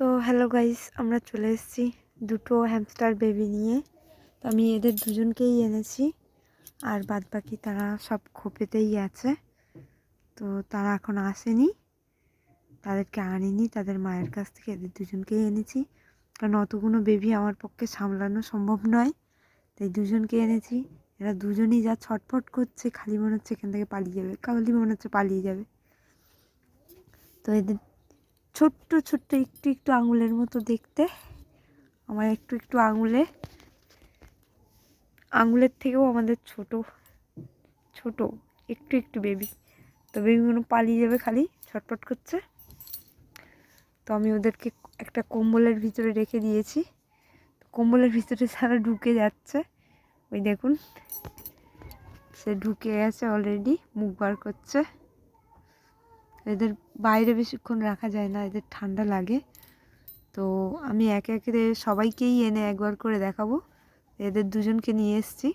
তো hello guys আমরা চলে এসেছি দুটো হ্যামস্টার বেবি নিয়ে। তো আমি এদের দুজনকেই এনেছি, আর বাদ বাকি তারা সব খোপেতেই আছে। তো তারা এখন আসেনি, তাদেরকে আনিনি, তাদের মায়ের কাছ থেকে এদের দুজনকেই এনেছি। কারণ অতগুলো বেবি আমার পক্ষে সামলানো সম্ভব নয়, তাই দুজনকে এনেছি। এরা দুজনেই যা ছটফট করছে, খালি মনে হচ্ছে এখান থেকে পালিয়ে যাবে খালি মনে হচ্ছে পালিয়ে যাবে। তো এদের ছোট্ট ছোট্ট একটু একটু আঙুলের মতো দেখতে। আমার একটু একটু আঙুলে। আঙুলের থেকেও আমাদের ছোট ছোট, একটু একটু বেবি তো বেবিগুলো পালিয়ে যাবে খালি ছটপট করছে। তো আমি ওদেরকে একটা কম্বলের ভিতরে রেখে দিয়েছি। কম্বলের ভিতরে সারা ঢুকে যাচ্ছে। ওই দেখুন, সে ঢুকে গেছে অলরেডি মুখ বার করছে। এদের বাইরে বেশিক্ষণ রাখা যায় না, এদের ঠান্ডা লাগে। তো আমি একে একে সবাইকেই এনে একবার করে দেখাবো। এদের দুজনকে নিয়ে এসছি।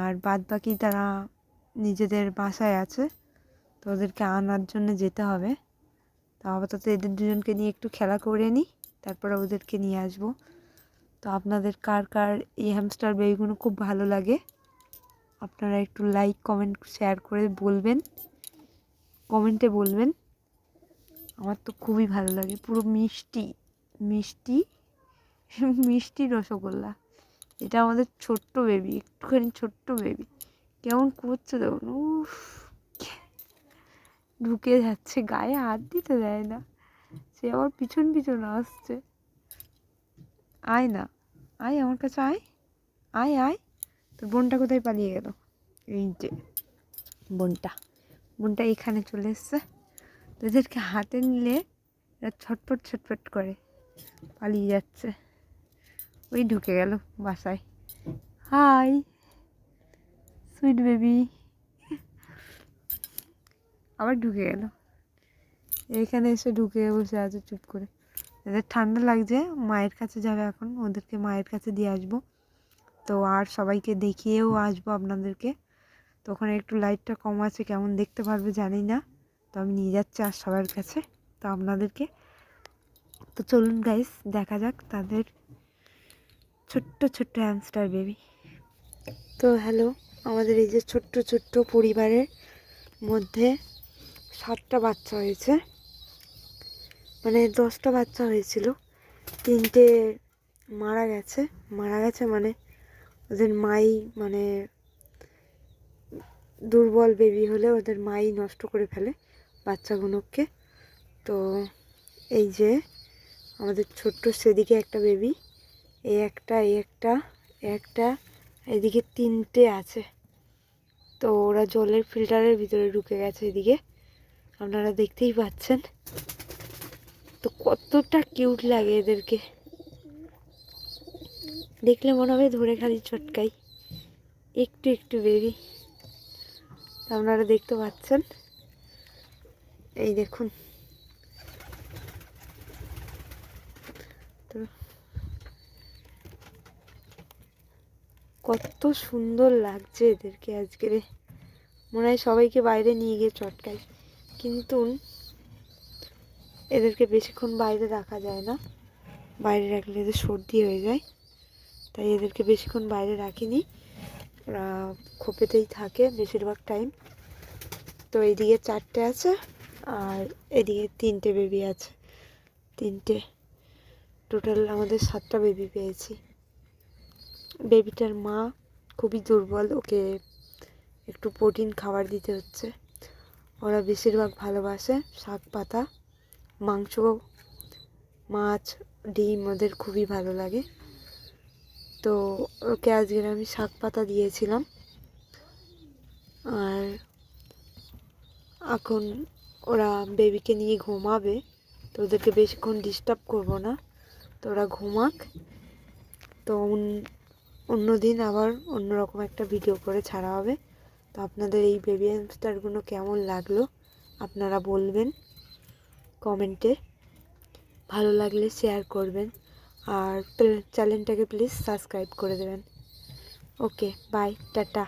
আর বাদ বাকি তারা নিজেদের বাসায় আছে, তো ওদেরকে আনার জন্য যেতে হবে। তো আপাতত এদের দুজনকে নিয়ে একটু খেলা করে নিই, তারপরে ওদেরকে নিয়ে আসব। তো আপনাদের কার কার এই হ্যামস্টার বেবিগুলো খুব ভালো লাগে, আপনারা একটু লাইক কমেন্ট শেয়ার করে বলবেন। কমেন্টে বলবেন। আমার তো খুবই ভালো লাগে, পুরো মিষ্টি মিষ্টি মিষ্টি রসগোল্লা। এটা আমাদের ছোট্ট বেবি একটুখানি ছোট্ট বেবি কেমন করছে দেখুন, উফ। ঢুকে যাচ্ছে, গায়ে হাত দিতে দেয় না। সে আবার পিছন পিছন আসছে। আয় না, আয় আমার কাছে আয়। আয় আয়। তোর বোনটা কোথায় পালিয়ে গেল? এই যে, বোনটা। বোনটা এখানে চলে এসছে। এদেরকে হাতে নিলে এরা ছটপট ছটপট করে পালিয়ে যাচ্ছে। ওই ঢুকে গেল বাসায়। Hi, sweet baby. আবার ঢুকে গেল। এইখানে এসে ঢুকে বসে আছে চুপ করে। এদের ঠান্ডা লাগছে, মায়ের কাছে যাবে এখন। ওদেরকে মায়ের কাছে দিয়ে আসব। তো আর সবাইকে দেখিয়েও আসব আপনাদেরকে। তো ওখানে একটু লাইটটা কম আছে, কেমন দেখতে পারবে জানি না। তো আমি নিয়ে যাচ্ছি আর সবার কাছে, তো আপনাদেরকে। তো চলুন গাইস দেখা যাক তাদের ছোট্ট ছোট্ট হ্যামস্টার বেবি তো হ্যালো আমাদের এই যে ছোট্ট ছোট্ট পরিবারের মধ্যে সাতটা বাচ্চা হয়েছে। মানে দশটা বাচ্চা হয়েছিল। তিনটে মারা গেছে। মারা গেছে মানে ওদের মাই মানে দুর্বল বেবি হলে ওদের মাই নষ্ট করে ফেলে বাচ্চাগুলোকে। তো এই যে আমাদের ছোট্ট সেদিকে একটা বেবি এই একটা এই একটা একটা, এদিকে তিনটে আছে। তো ওরা জলের ফিল্টারের ভিতরে ঢুকে গেছে এদিকে। আপনারা দেখতেই পাচ্ছেন। তো কতটা কিউট লাগে এদেরকে। দেখলে মনে হবে ধরে খালি চটকাই। একটু একটু বেবি আপনারা দেখতে পাচ্ছেন। এই দেখুন। কত সুন্দর লাগছে এদেরকে আজকে মনে হয় সবাইকে বাইরে নিয়ে গিয়ে চটকাই কিন্তু এদেরকে বেশিক্ষণ বাইরে রাখা যায় না। বাইরে রাখলে এদের সর্দি হয়ে যায়। তাই এদেরকে বেশিক্ষণ বাইরে রাখিনি। খোপেতেই থাকে বেশিরভাগ টাইম তো এদিকে চারটে আছে আর এদিকে তিনটে বেবি আছে। তিনটে। টোটাল আমাদের সাতটা বেবি পেয়েছি। বেবিটার মা খুবই দুর্বল, ওকে একটু প্রোটিন খাবার দিতে হচ্ছে। ওরা বেশিরভাগ ভালোবাসে শাক পাতা, মাংস, মাছ, ডিম, ওদের খুবই ভালো লাগে। তো ওকে আজকের আমি শাক পাতা দিয়েছিলাম। আর এখন ওরা বেবিকে নিয়ে ঘুমাবে, তো ওদেরকে বেশিক্ষণ ডিস্টার্ব করব না, তো ওরা ঘুমাক। তো অন্য দিন আবার অন্যরকম একটা ভিডিও করে ছাড়া হবে। তো আপনাদের এই বেবি হ্যামস্টারগুলো কেমন লাগল, আপনারা বলবেন। কমেন্টে ভালো লাগলে শেয়ার করবেন। আর চ্যানেলটাকে প্লিজ সাবস্ক্রাইব করে দেবেন। Okay bye tata.